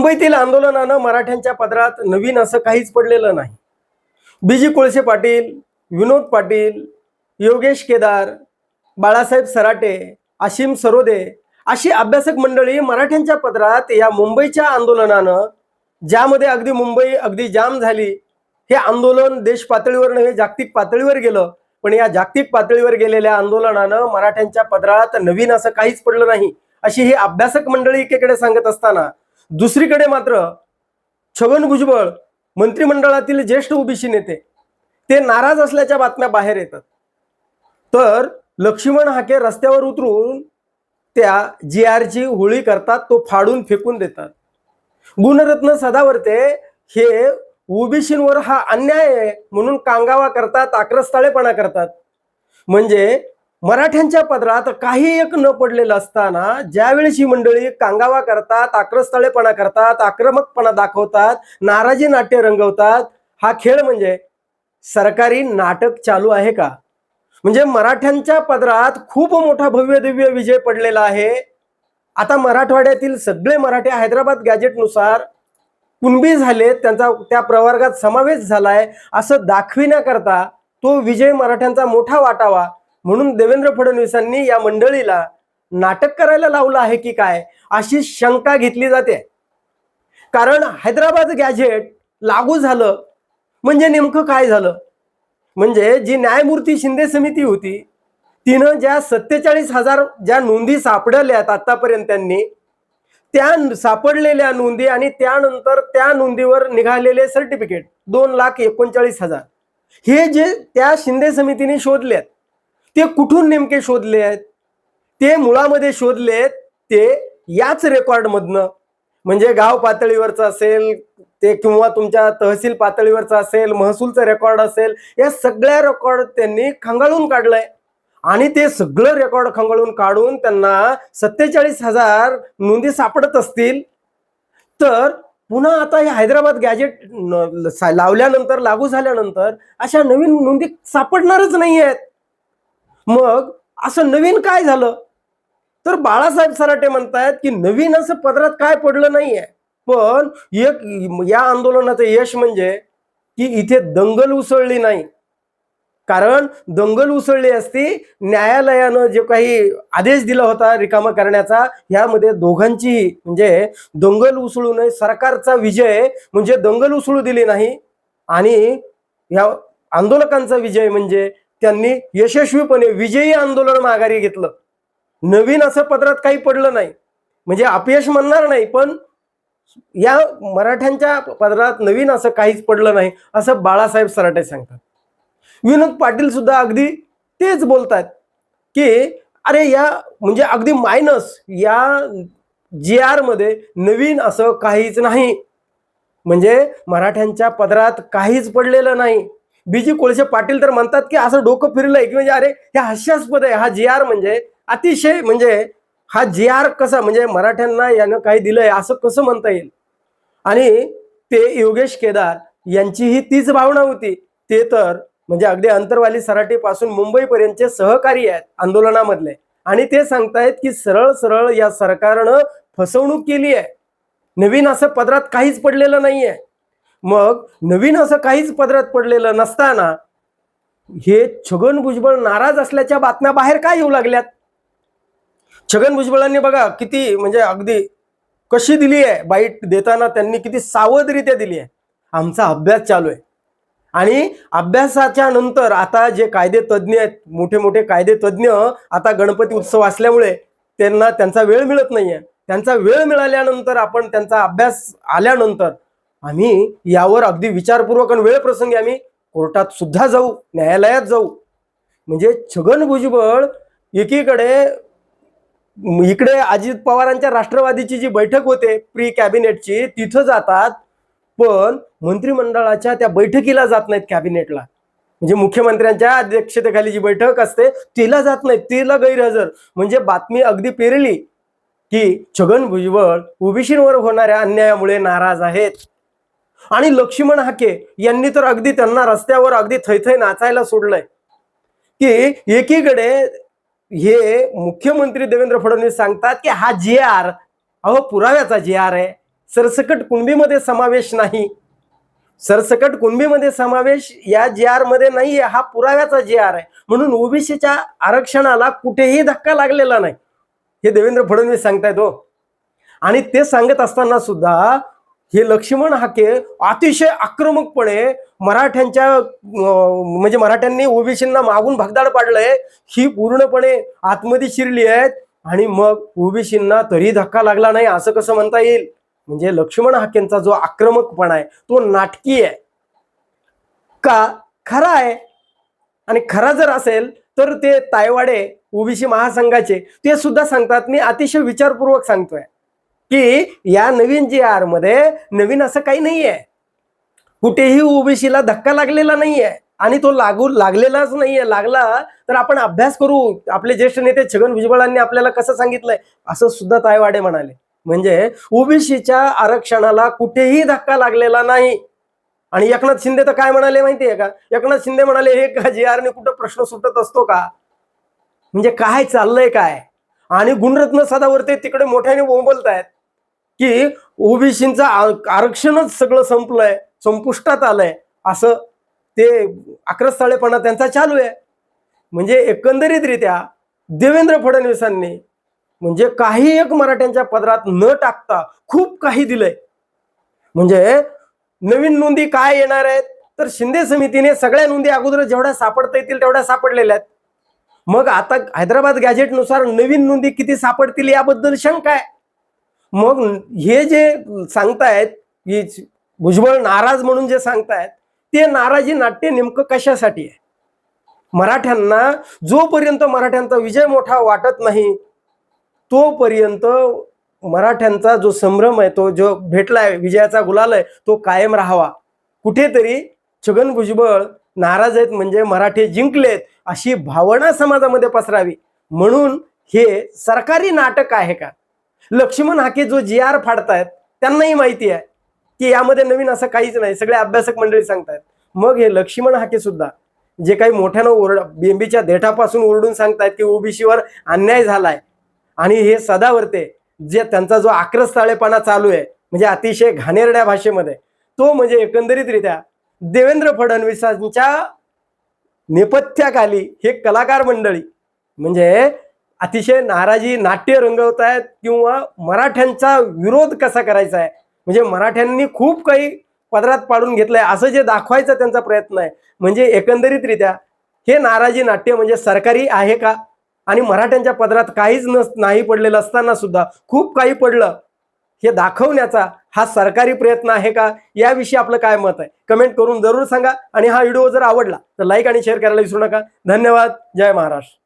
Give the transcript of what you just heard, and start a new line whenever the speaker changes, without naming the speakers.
मुंबईतील आंदोलनानं मराठ्यांच्या पदरात नवीन असं काहीच पडलेलं नाही. बीजी कोळसे पाटील विनोद पाटील योगेश केदार बाळासाहेब सराटे आशिम सरोदे अशी अभ्यासक मंडळी मराठ्यांच्या पदरात या मुंबईच्या आंदोलनानं ज्यामध्ये अगदी मुंबई अगदी जाम झाली हे आंदोलन देश पातळीवर नव्हे जागतिक पातळीवर गेलं पण या जागतिक पातळीवर गेलेल्या आंदोलनानं मराठ्यांच्या पदरात नवीन असं काहीच पडलं नाही अशी ही अभ्यासक मंडळी एकीकडे सांगत असताना दुसरीकडे मात्र छगन भुजबळ मंत्रिमंडळातील ज्येष्ठ ओबीसी नेते ते नाराज असल्याच्या बातम्या बाहेर येतात. तर लक्ष्मण हाके रस्त्यावर उतरून त्या जी आरची होळी करतात तो फाडून फेकून देतात. गुणरत्न सदावर्ते हे ओबीसींवर हा अन्याय आहे म्हणून कांगावा करतात आक्रस्ताळेपणा करतात. म्हणजे मराठ्यांच्या पदरात काही एक न पडलेलं असताना ज्यावेळेस ही मंडळी कांगावा करतात आक्रस्थळेपणा करतात आक्रमकपणा दाखवतात नाराजी नाट्य रंगवतात हा खेळ म्हणजे सरकारी नाटक चालू आहे का? म्हणजे मराठ्यांच्या पदरात खूप मोठा भव्य दिव्य विजय पडलेला आहे. आता मराठवाड्यातील सगळे मराठे हैदराबाद गॅजेटनुसार कुणबी झालेत त्यांचा त्या प्रवर्गात समावेश झालाय असं दाखविण्याकरता तो विजय मराठ्यांचा मोठा वाटावा म्हणून देवेंद्र फडणवीसांनी या मंडळीला नाटक करायला लावलं आहे की काय अशी शंका घेतली जाते. कारण हैदराबाद गॅजेट लागू झालं. म्हणजे नेमकं काय झालं? म्हणजे जी न्यायमूर्ती शिंदे समिती होती तिनं ज्या सत्तेचाळीस हजार ज्या नोंदी सापडल्यात आतापर्यंत त्यांनी त्या सापडलेल्या नोंदी आणि त्यानंतर त्या नोंदीवर निघालेले सर्टिफिकेट दोन लाख एकोणचाळीस हजार. हे जे त्या शिंदे समितीने शोधलेत ते कुठून नेमके शोधले आहेत? ते मुळामध्ये शोधले आहेत ते याच रेकॉर्डमधनं. म्हणजे गाव पातळीवरचं असेल ते किंवा तुमच्या तहसील पातळीवरचं असेल महसूलचं रेकॉर्ड असेल या सगळ्या रेकॉर्ड त्यांनी खंगाळून काढलंय. आणि ते सगळं रेकॉर्ड खंगाळून काढून त्यांना सत्तेचाळीस हजार नोंदी सापडत असतील. तर पुन्हा आता हे हैदराबाद गॅजेट लावल्यानंतर लागू झाल्यानंतर अशा नवीन नोंदी सापडणारच नाही आहेत मग असं नवीन काय झालं? तर बाळासाहेब सराटे म्हणतायत की नवीन असं पदरात काय पडलं नाहीये. पण एक या आंदोलनाचं यश म्हणजे की इथे दंगल उसळली नाही. कारण दंगल उसळली असती न्यायालयानं जे काही आदेश दिला होता रिकामा करण्याचा यामध्ये दोघांची म्हणजे दंगल उसळू नये सरकारचा विजय म्हणजे दंगल उसळू दिली नाही. आणि या आंदोलकांचा विजय म्हणजे त्यांनी यशस्वीपणे विजयी आंदोलन माघारी घेतलं. नवीन असं पदरात काही पडलं नाही. म्हणजे अपयश म्हणणार नाही पण या मराठ्यांच्या पदरात नवीन असं काहीच पडलं नाही असं बाळासाहेब सराटे सांगतात. विनोद पाटील सुद्धा अगदी तेच बोलतात की अरे या म्हणजे अगदी मायनस या जी आरमध्ये नवीन असं काहीच नाही. म्हणजे मराठ्यांच्या पदरात काहीच पडलेलं नाही. बीजी कोळसे पाटील तर म्हणतात की असं डोकं फिरलंय की म्हणजे अरे हे हास्यास्पद आहे. हा जी आर म्हणजे अतिशय म्हणजे हा जी आर कसा म्हणजे मराठ्यांना यानं काही दिलंय असं कसं म्हणता येईल? आणि ते योगेश केदार यांचीही तीच भावना होती. ते तर म्हणजे अगदी अंतरवाली सराटीपासून मुंबईपर्यंतचे सहकारी आहेत आंदोलनामधले. आणि ते सांगतायत की सरळ सरळ या सरकारनं फसवणूक केली आहे. नवीन असं पदरात काहीच पडलेलं नाहीये. मग नवीन असं काहीच पदरात पडलेलं नसताना हे छगन भुजबळ नाराज असल्याच्या बातम्या बाहेर काय येऊ लागल्यात? छगन भुजबळांनी बघा किती म्हणजे अगदी कशी दिली आहे बाईट देताना त्यांनी किती सावधरित्या दिली आहे. आमचा अभ्यास चालू आहे. आणि अभ्यासाच्या नंतर आता जे कायदे तज्ज्ञ आहेत मोठे मोठे कायदे तज्ज्ञ आता गणपती उत्सव असल्यामुळे त्यांना त्यांचा वेळ मिळत नाही आहे त्यांचा वेळ मिळाल्यानंतर आपण त्यांचा अभ्यास आल्यानंतर आम्ही यावर अगदी विचारपूर्वक आणि वेळ प्रसंगी आम्ही कोर्टात सुद्धा जाऊ न्यायालयात जाऊ. म्हणजे छगन भुजबळ एकीकडे इकडे अजित पवारांच्या राष्ट्रवादीची जी बैठक होते प्री कॅबिनेटची तिथं जातात पण मंत्रिमंडळाच्या त्या बैठकीला जात नाहीत कॅबिनेटला. म्हणजे मुख्यमंत्र्यांच्या अध्यक्षतेखाली जी बैठक असते तिला जात नाहीत तिला गैरहजर. म्हणजे बातमी अगदी पेरली की छगन भुजबळ ओबीसीवर होणाऱ्या अन्यायामुळे नाराज आहेत. आणि लक्ष्मण हाके यांनी तर अगदी त्यांना रस्त्यावर अगदी थैथै नाचायला सोडलंय. की एकीकडे हे मुख्यमंत्री देवेंद्र फडणवीस सांगतात की हा जे आर अहो पुराव्याचा जे आर आहे. सरसकट कुणबीमध्ये समावेश नाही. सरसकट कुणबीमध्ये समावेश या जे आरमध्ये नाहीये हा पुराव्याचा जे आर आहे. म्हणून ओबीसीच्या आरक्षणाला कुठेही धक्का लागलेला नाही. हे देवेंद्र फडणवीस सांगतायत हो. आणि ते सांगत असताना सुद्धा हे लक्ष्मण हाके अतिशय आक्रमकपणे मराठ्यांच्या म्हणजे मराठ्यांनी ओबीसींना मागून भगदाड पाडलंय ही पूर्णपणे आतमध्ये शिरली आहेत आणि मग ओबीसींना तरी धक्का लागला नाही असं कसं म्हणता येईल? म्हणजे लक्ष्मण हाकेंचा जो आक्रमकपणा आहे तो नाटकी आहे. का? खरा आहे. आणि खरा जर असेल तर ते तायवाडे ओबीसी महासंघाचे ते सुद्धा सांगतात. मी अतिशय विचारपूर्वक सांगतोय. की या नवीन जी आरमध्ये नवीन असं काही नाहीये. कुठेही ओबीसीला धक्का लागलेला नाहीये आणि तो लागू लागलेलाच नाहीये. लागला तर आपण अभ्यास करू. आपले ज्येष्ठ नेते छगन भुजबळांनी आपल्याला कसं सांगितलंय? असं सुद्धा तायवाडे म्हणाले. म्हणजे ओबीसीच्या आरक्षणाला कुठेही धक्का लागलेला नाही. आणि एकनाथ शिंदे तर काय म्हणाले माहितीये का? एकनाथ शिंदे म्हणाले हे का जी आरने कुठं प्रश्न सुटत असतो का? म्हणजे काय चाललंय काय? आणि गुणरत्न सदावर्ते तिकडे मोठ्याने बोंबलतायत. की ओबीसीचं आरक्षणच सगळं संपलंय संपुष्टात आलंय असं ते आक्रस्ताळेपणा त्यांचा चालू आहे. म्हणजे एकंदरीतरित्या देवेंद्र फडणवीसांनी म्हणजे काही एक मराठ्यांच्या पदरात न टाकता खूप काही दिलंय. म्हणजे नवीन नोंदी काय येणार आहेत? तर शिंदे समितीने सगळ्या नोंदी अगोदर जेवढ्या सापडता येतील तेवढ्या सापडलेल्या आहेत. मग आता हैदराबाद गॅजेटनुसार नवीन नोंदी किती सापडतील याबद्दल शंका आहे. मग हे जे सांगतायत की भुजबळ नाराज म्हणून जे सांगतायत ते नाराजी नाट्य नेमकं कशासाठी आहे? मराठ्यांना जोपर्यंत मराठ्यांचा विजय मोठा वाटत नाही तोपर्यंत मराठ्यांचा जो संभ्रम आहे तो जो भेटलाय विजयाचा गुलाल आहे तो कायम राहावा. कुठेतरी छगन भुजबळ नाराज आहेत म्हणजे मराठे जिंकलेत अशी भावना समाजामध्ये पसरावी. म्हणून हे सरकारी नाटक आहे का? लक्ष्मण हाके जो जी आर फाडतायत त्यांनाही माहिती आहे की यामध्ये नवीन असं काहीच नाही. सगळे अभ्यासक मंडळी सांगतायत. मग हे लक्ष्मण हाके सुद्धा जे काही मोठ्यानं ओरड बेंबीच्या देठापासून ओरडून सांगतायत की ओबीसीवर अन्याय झालाय. आणि हे सदावरते जे त्यांचा जो आक्रस्ताळेपणा चालू आहे म्हणजे अतिशय घाणेरड्या भाषेमध्ये तो म्हणजे एकंदरीतरित्या देवेंद्र फडणवीसांच्या नेपथ्याखाली हे कलाकार मंडळी म्हणजे अतिशय नाराजी नाट्य रंगवत आहेत किंवा मराठ्यांचा विरोध कसा करायचा आहे म्हणजे मराठ्यांनी खूप काही पदरात पाडून घेतलंय. असं जे दाखवायचा त्यांचा प्रयत्न आहे म्हणजे एकंदरीतरित्या हे नाराजी नाट्य म्हणजे सरकारी आहे का? आणि मराठ्यांच्या पदरात काहीच नस नाही पडलेलं असताना सुद्धा खूप काही पडलं. हे दाखवण्याचा हा सरकारी प्रयत्न आहे का? याविषयी आपलं काय मत आहे? कमेंट करून जरूर सांगा. आणि हा व्हिडिओ जर आवडला तर लाईक आणि शेअर करायला विसरू नका. धन्यवाद. जय महाराष्ट्र.